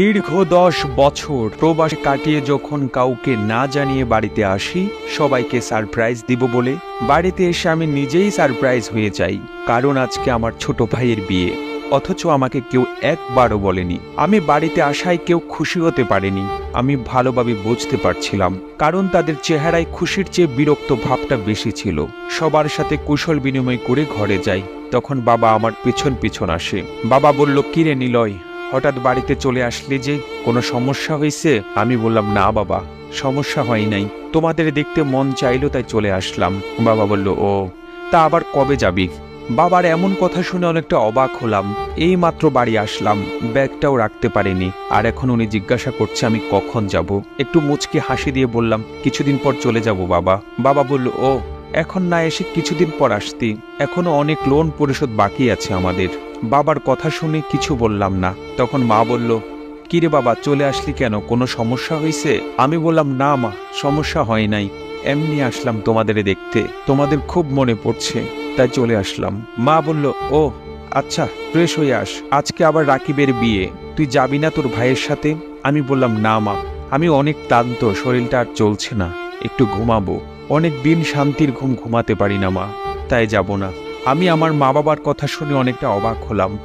দীর্ঘ দশ বছর প্রবাস কাটিয়ে যখন কাউকে না জানিয়ে বাড়িতে আসি, সবাইকে সারপ্রাইজ দিব বলে বাড়িতে এসে আমি নিজেই সারপ্রাইজ হয়ে যাই, কারণ আজকে আমার ছোট ভাইয়ের বিয়ে। অথচ আমাকে কেউ একবারও বলেনি। আমি বাড়িতে আসায় কেউ খুশি হতে পারেনি। আমি ভালোভাবে বুঝতে পারছিলাম, কারণ তাদের চেহারায় খুশির চেয়ে বিরক্ত ভাবটা বেশি ছিল। সবার সাথে কুশল বিনিময় করে ঘরে যাই, তখন বাবা আমার পিছন পিছন আসে। বাবা বলল, কিরে নিলয় হঠাৎ বাড়িতে চলে আসলে যে কোনো সমস্যা হয়েছে, আমি বললাম, না বাবা, সমস্যা হয় নাই। তোমাদের দেখতে মন চাইলো তাই চলে আসলাম। বাবা বলল, ও, তা আবার কবে যাবি? বাবার এমন কথা শুনে অনেকটা অবাক হলাম। এই মাত্র বাড়ি আসলাম, ব্যাগটাও রাখতে পারিনি। আর এখন উনি জিজ্ঞাসা করছে, আমি কখন যাব? একটু মুচকি হাসি দিয়ে বললাম, কিছুদিন পর চলে যাব বাবা। বাবা বলল, ও, এখন না এসে কিছুদিন পর আসতি। এখনও অনেক লোন পরিশোধ বাকি আছে আমাদের। বাবার কথা শুনে কিছু বললাম না। তখন মা বলল, কিরে বাবা, চলে আসলি কেন? কোনো সমস্যা হয়েছে আমি বললাম, না মা, সমস্যা হয় নাই। এমনি আসলাম তোমাদের দেখতে। তোমাদের খুব মনে পড়ছে, তাই চলে আসলাম। মা বলল, ও আচ্ছা ফ্রেশ হয়ে আস। আজকে আবার রাকিবের বিয়ে। তুই যাবি না তোর ভাইয়ের সাথে? আমি বললাম, না মা, আমি অনেক ক্লান্ত, শরীরটা আর চলছে না। একটু ঘুমাবো। অনেক দিন শান্তির ঘুম ঘুমাতে পারি না মা, তাই যাব না। আমি আমার মা বাবার কথা শুনে অনেকটা অবাক হলাম।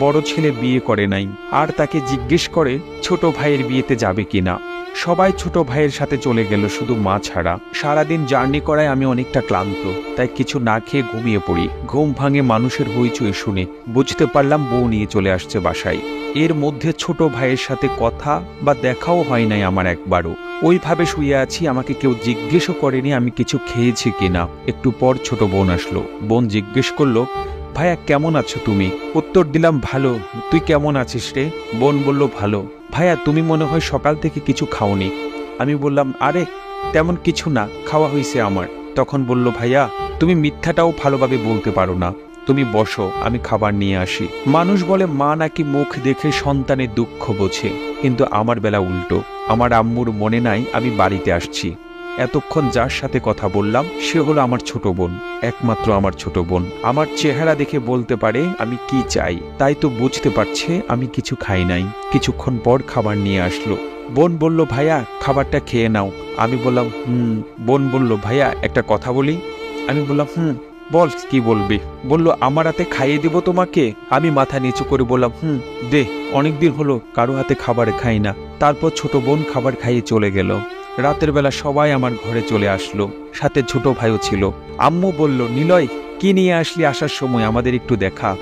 বড় ছেলে বিয়ে করে নাই, আর তাকে জিজ্ঞেস করে ছোট ভাইয়ের বিয়েতে যাবে কিনা। সবাই ছোট ভাইয়ের সাথে চলে গেল, শুধু মা ছাড়া। সারাদিন জার্নি করায় আমি অনেকটা ক্লান্ত, তাই কিছু না খেয়ে ঘুমিয়ে পড়ি। ঘুম ভাঙে মানুষের হইচই শুনে বুঝতে পারলাম বউ নিয়ে চলে আসছে বাসায়। এর মধ্যে ছোট ভাইয়ের সাথে কথা বা দেখাও হয় নাই আমার একবারও। ওইভাবে শুয়ে আছি, আমাকে কেউ জিজ্ঞেসও করেনি আমি কিছু খেয়েছি কিনা। একটু পর ছোট বোন আসলো। বোন জিজ্ঞেস করল ভাইয়া, কেমন আছো তুমি? উত্তর দিলাম ভালো। তুই কেমন আছিস রে? বোন বলল, ভালো। ভাইয়া, তুমি মনে হয় সকাল থেকে কিছু খাওনি। আমি বললাম, আরে, তেমন কিছু না, খাওয়া হয়েছে আমার। তখন বলল, ভাইয়া, তুমি মিথ্যাটাও ভালোভাবে বলতে পারো না। তুমি বসো, আমি খাবার নিয়ে আসি। মানুষ বলে, মা নাকি মুখ দেখে সন্তানের দুঃখ বোঝে। কিন্তু আমার বেলা উল্টো। আমার আম্মুর মনে নাই, আমি বাড়িতে আসছি। এতক্ষণ যার সাথে কথা বললাম, সে হলো আমার ছোট বোন, একমাত্র আমার ছোট বোন। আমার চেহারা দেখে বলতে পারে, আমি কি চাই? তাই তো বুঝতে পারছে, আমি কিছু খাই নাই। কিছুক্ষণ পর খাবার নিয়ে আসলো। বোন বলল, ভাইয়া, খাবারটা খেয়ে নাও। আমি বললাম, হুম। বোন বলল, ভাইয়া, একটা কথা বলি? আমি বললাম, হুম। বল, কি বলবি? বলল, আমার হাতে খাইয়ে দিব তোমাকে? আমি মাথা নিচু করে বললাম, হুম, দে। অনেকদিন হলো, কারও হাতে খাবার খাই না। তারপর ছোট বোন খাবার খাইয়ে চলে গেল। রাতের বেলা সবাই আমার ঘরে চলে আসলো। সাথে ছোট ভাইও ছিল। আম্মু বলল, নিলয়, কি নিয়ে আসলি আসার সময়? আমাদের একটু দেখা।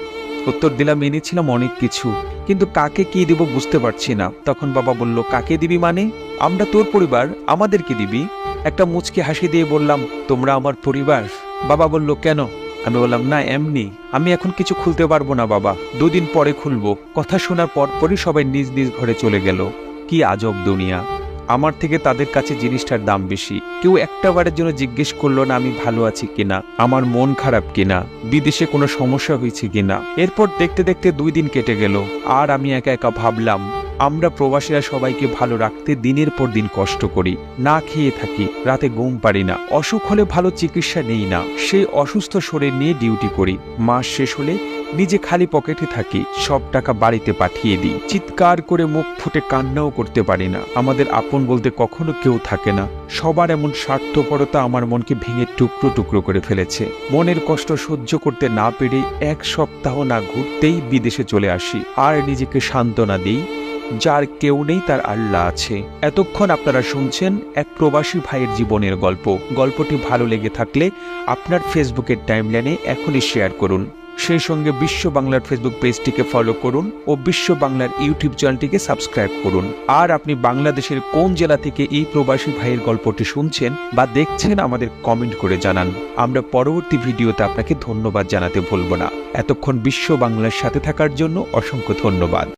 উত্তর দিলাম, এনেছিলাম অনেক কিছু, কিন্তু কাকে কি দিব বুঝতে পারছি না। তখন বাবা বলল, কাকে দিবি মানে? আমরা তোর পরিবার আমাদেরকে দিবি? একটা মুচকি হাসি দিয়ে বললাম, তোমরা আমার পরিবার? বাবা বলল, কেন? আমি বললাম, না, এমনি। আমি এখন কিছু খুলতে পারব না বাবা, দুদিন পরে খুলবো। কথা শোনার পর পরই সবাই নিজ নিজ ঘরে চলে গেল। কি আজব দুনিয়া। আমার থেকে তাদের কাছে জিনিসটার দাম বেশি। কেউ একটা বারের জন্য জিজ্ঞেস করল না আমি ভালো আছি কিনা, আমার মন খারাপ কিনা, বিদেশে কোনো সমস্যা হয়েছে কিনা। এরপর দেখতে দেখতে দুই দিন কেটে গেল, আর আমি একা একা ভাবলাম আমরা প্রবাসীরা সবাইকে ভালো রাখতে দিনের পর দিন কষ্ট করি, না খেয়ে থাকি, রাতে ঘুম পারি না, অসুখ হলে ভালো চিকিৎসা নেই না, সেই অসুস্থ শরীর নিয়ে ডিউটি করি, মাস শেষ হলে নিজে খালি পকেটে থাকি, সব টাকা বাড়িতে পাঠিয়ে দিই, চিৎকার করে মুখ ফুটে কান্নাও করতে পারি না, আমাদের আপন বলতে কখনো কেউ থাকে না, সবার এমন স্বার্থপরতা আমার মনকে ভেঙে টুকরো টুকরো করে ফেলেছে, মনের কষ্ট সহ্য করতে না পেরে এক সপ্তাহ না ঘুরতেই বিদেশে চলে আসি, আর নিজেকে সান্ত্বনা দিই যার কেউ নেই, তার আল্লাহ আছে। এতক্ষণ আপনারা শুনছেন এক প্রবাসী ভাইয়ের জীবনের গল্প। গল্পটি ভালো লেগে থাকলে আপনার ফেসবুকের টাইমলাইনে এখনই শেয়ার করুন। সেই সঙ্গে বিশ্ব বাংলার ফেসবুক পেজটিকে ফলো করুন ও বিশ্ব বাংলার ইউটিউব চ্যানেলটিকে সাবস্ক্রাইব করুন। আর আপনি বাংলাদেশের কোন জেলা থেকে এই প্রবাসী ভাইয়ের গল্পটি শুনছেন বা দেখছেন, আমাদের কমেন্ট করে জানান। আমরা পরবর্তী ভিডিওতে আপনাকে ধন্যবাদ জানাতে ভুলব না। এতক্ষণ বিশ্ব বাংলার সাথে থাকার জন্য অসংখ্য ধন্যবাদ।